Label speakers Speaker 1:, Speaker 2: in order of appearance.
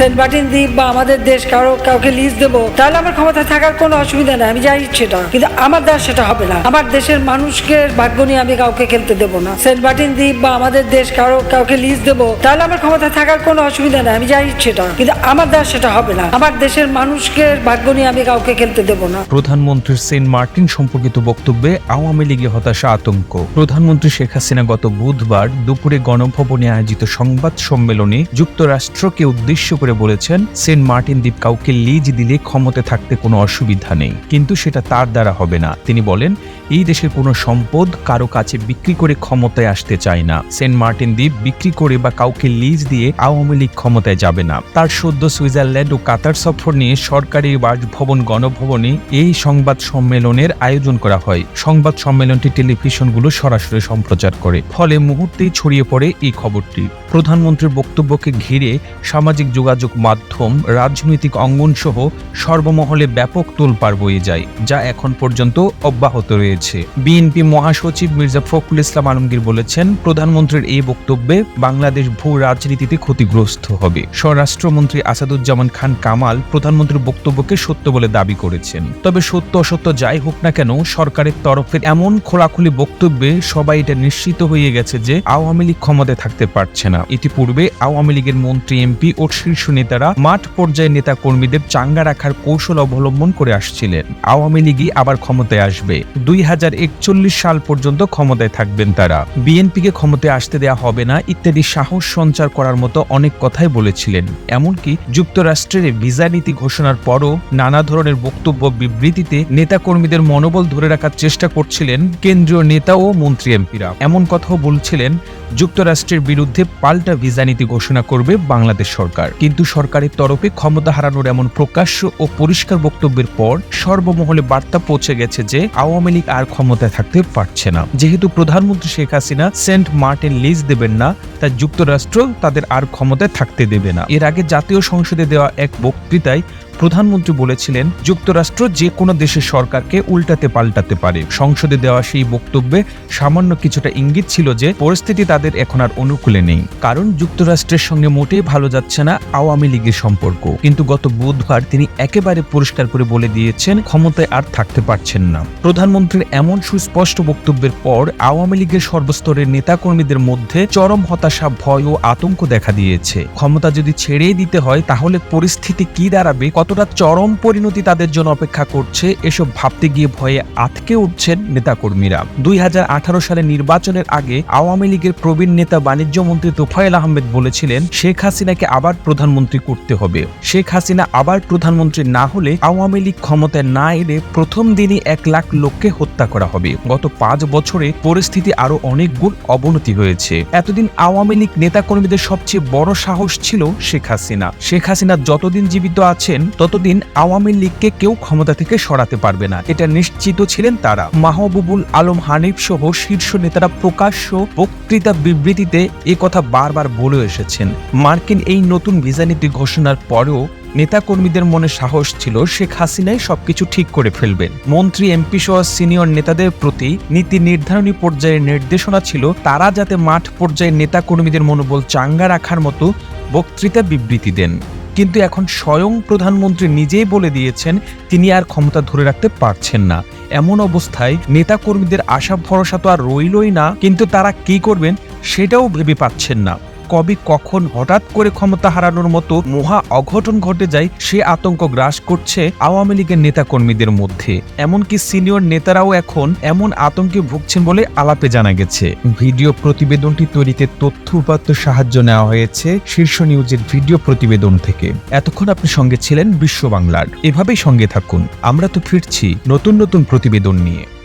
Speaker 1: Saint Martin দ্বীপ বা আমাদের দেশ কারও কাউকে লিজ দেবো, তাহলে আমার ক্ষমতা থাকার কোনো অসুবিধা নেই, আমি যাই সেটা কিন্তু আমার দ্বারা সেটা হবে না। আমার দেশের মানুষকে ভাগ্য নিয়ে আমি কাউকে খেলতে দেবো না। সেন্ট মার্টিন দ্বীপ বা আমাদের দেশ কারও কাউকে লিজ দেবো, তাহলে আমার ক্ষমতা থাকার কোনো অসুবিধা নেই, আমি যাই সেটা কিন্তু আমার দ্বারা সেটা হবে না। আমার দেশের মানুষকে ভাগ্য নিয়ে আমি কাউকে খেলতে দেবো না।
Speaker 2: প্রধানমন্ত্রীর সেন্ট মার্টিন সম্পর্কিত বক্তব্যে আওয়ামী লীগে হতাশা আতঙ্ক। প্রধানমন্ত্রী শেখ হাসিনা গত বুধবার দুপুরে গণভবনে আয়োজিত সংবাদ সম্মেলনে যুক্তরাষ্ট্রকে উদ্দেশ্য করে বলেছেন, সেন্ট মার্টিন দ্বীপ কাউকে লিজ দিলে ক্ষমতা থাকতে কোনো অসুবিধা নেই। কিন্তু সেটা তার দ্বারা হবে না। তিনি বলেন, এই দেশের কোনো সম্পদ কারও কাছে বিক্রি করে ক্ষমতায় আসতে চায় না। সেন্ট মার্টিন দ্বীপ বিক্রি করে বা কাউকে লিজ দিয়ে আওয়ামী লীগ ক্ষমতায় যাবে না। তার সদ্য সুইজারল্যান্ড ও কাতার সফর নিয়ে সরকারি বাসভবন গণভবনে এই সংবাদ সম্মেলনের আয়োজন করা হয়। সংবাদ সম্মেলনটি টেলিভিশনগুলো সরাসরি সম্প্রচার করে। ফলে মুহূর্তেই ছড়িয়ে পড়ে এই খবরটি। প্রধানমন্ত্রীর বক্তব্যকে ঘিরে সামাজিক যোগাযোগ মাধ্যম, রাজনৈতিক অঙ্গন সহ সর্বমহলে ব্যাপক তোলপাড় বয়ে যায়, যা এখন পর্যন্ত অব্যাহত রয়েছে। বিএনপি মহাসচিব মির্জা ফখরুল ইসলাম আলমগীর বলেছেন, প্রধানমন্ত্রীর এই বক্তব্যে বাংলাদেশ ভূ রাজনীতিতে ক্ষতিগ্রস্ত হবে। স্বরাষ্ট্রমন্ত্রী আসাদুজ্জামান খান কামাল প্রধানমন্ত্রীর বক্তব্যকে সত্য বলে দাবি করেছেন। তবে সত্য অসত্য যাই হোক না কেন, সরকারের তরফের এমন খোলাখুলি বক্তব্যে সবাই এটা নিশ্চিত হয়ে গেছে যে আওয়ামী লীগ ক্ষমতায় থাকতে পারছে না। ইতিপূর্বে আওয়ামী লীগের মন্ত্রী, এমপি ও শীর্ষ নেতারা মাঠ পর্যায়ে নেতা কর্মীদের চাঙ্গা রাখার কৌশল অবলম্বন করে আসছিলেন। আওয়ামী লীগই আবার ক্ষমতায় আসবে। দুই হাজার একচল্লিশ সাল পর্যন্ত ক্ষমতায় থাকবেন তারা। বিএনপিকে ক্ষমতায় আসতে দেয়া হবে না ইত্যাদি সাহস সঞ্চার করার মতো অনেক কথাই বলেছিলেন। এমনকি যুক্তরাষ্ট্রের ভিসা নীতি ঘোষণার পরও নানা ধরনের বক্তব্য বিবৃতিতে নেতাকর্মীদের মনোবল ধরে রাখার চেষ্টা করছিলেন কেন্দ্রীয় নেতা ও মন্ত্রী এমপিরা। এমন কথাও বলছিলেন যুক্তরাষ্ট্রের বিরুদ্ধে পাল্টা ভিসা নীতি ঘোষণা করবে বাংলাদেশ সরকার। কিন্তু সরকারের তরফে ক্ষমতা হারানোর এমন প্রকাশ্য ও পরিষ্কার বক্তব্যের পর সর্বমহলে বার্তা পৌঁছে গেছে যে আওয়ামী লীগ আর ক্ষমতায় থাকতে পারছে না। যেহেতু প্রধানমন্ত্রী Sheikh Hasina Saint Martin lease দেবেন না তাই যুক্তরাষ্ট্র তাদের আর ক্ষমতায় থাকতে দেবে না। এর আগে জাতীয় সংসদে দেওয়া এক বক্তৃতায় প্রধানমন্ত্রী বলেছিলেন, যুক্তরাষ্ট্র যে কোনো দেশের সরকারকে উল্টাতে পাল্টাতে পারে। সংসদে দেওয়া সেই বক্তব্যে সামান্য কিছুটা ইঙ্গিত ছিল যে, পরিস্থিতি তাদের এখন আর অনুকূলে নেই। কারণ যুক্তরাষ্ট্রের সঙ্গে মোটেই ভালো যাচ্ছে না আওয়ামী লীগের সম্পর্ক। কিন্তু গত বুধবার তিনি একেবারে পরিষ্কার করে বলে দিয়েছেন, ক্ষমতায় আর থাকতে পারছেন না। প্রধানমন্ত্রীর এমন সুস্পষ্ট বক্তব্যের পর আওয়ামী লীগের সর্বস্তরের নেতাকর্মীদের মধ্যে চরম হতাশা, ভয় ও আতঙ্ক দেখা দিয়েছে। ক্ষমতা যদি ছেড়েই দিতে হয়, তাহলে পরিস্থিতি কি দাঁড়াবে কতটা চরম পরিণতি তাদের জন্য অপেক্ষা করছে, এসব ভাবতে গিয়ে ভয়ে আতকে উঠছেন নেতাকর্মীরা। দুই সালে নির্বাচনের আগে আওয়ামী লীগের প্রবীণ নেতা বাণিজ্য মন্ত্রী তোফায়েল আহমেদ বলেছিলেন, শেখ হাসিনাকে আবার প্রধানমন্ত্রী করতে হবে। শেখ হাসিনা আবার প্রধানমন্ত্রী না হলে আওয়ামী লীগ ক্ষমতায় না এলে প্রথম দিনই এক লাখ লোককে হত্যা করা হবে। গত পাঁচ বছরে পরিস্থিতি আরও অনেক গুণ অবনতি হয়েছে। এতদিন আওয়ামী লীগ নেতাকর্মীদের সবচেয়ে বড় সাহস ছিল শেখ হাসিনা। শেখ হাসিনা যতদিন জীবিত আছেন ততদিন আওয়ামী লীগকে কেউ ক্ষমতা থেকে সরাতে পারবে না। এটা নিশ্চিত ছিলেন তারা। মাহবুবুল আলম হানিফ সহ শীর্ষ নেতারা প্রকাশ্য বক্তৃতা বিবৃতিতে কথা বারবার বলে এসেছেন। মার্কিন এই নতুন ভিসা নীতি ঘোষণার পরেও নেতাকর্মীদের মনে সাহস ছিল শেখ হাসিনাই সবকিছু ঠিক করে ফেলবেন। মন্ত্রী, এমপি সহ সিনিয়র নেতাদের প্রতি নীতি নির্ধারণী পর্যায়ে নির্দেশনা ছিল, তারা যাতে মাঠ পর্যায়ে নেতাকর্মীদের মনোবল চাঙ্গা রাখার মতো বক্তৃতা বিবৃতি দেন। কিন্তু এখন স্বয়ং প্রধানমন্ত্রী নিজেই বলে দিয়েছেন তিনি আর ক্ষমতা ধরে রাখতে পারছেন না। এমন অবস্থায় নেতাকর্মীদের আশা ভরসা তো আর রইলই না, কিন্তু তারা কি করবেন সেটাও ভেবে পাচ্ছেন না। কবে, কখন, হঠাৎ করে ক্ষমতা হারানোর মতো মহা অঘটন ঘটে যায়, সে আতঙ্ক গ্রাস করছে আওয়ামী লীগের নেতাকর্মীদের মধ্যে। এমনকি সিনিয়র নেতারাও এখন এমন আতঙ্কে ভুগছেন বলে আলাপে জানা গেছে। ভিডিও প্রতিবেদনটি তৈরিতে তথ্য উপাত্ত সাহায্য নেওয়া হয়েছে শীর্ষ নিউজের ভিডিও প্রতিবেদন থেকে। এতক্ষণ আপনি সঙ্গে ছিলেন বিশ্ব বাংলার। এভাবেই সঙ্গে থাকুন। আমরা তো ফিরছি নতুন নতুন প্রতিবেদন নিয়ে।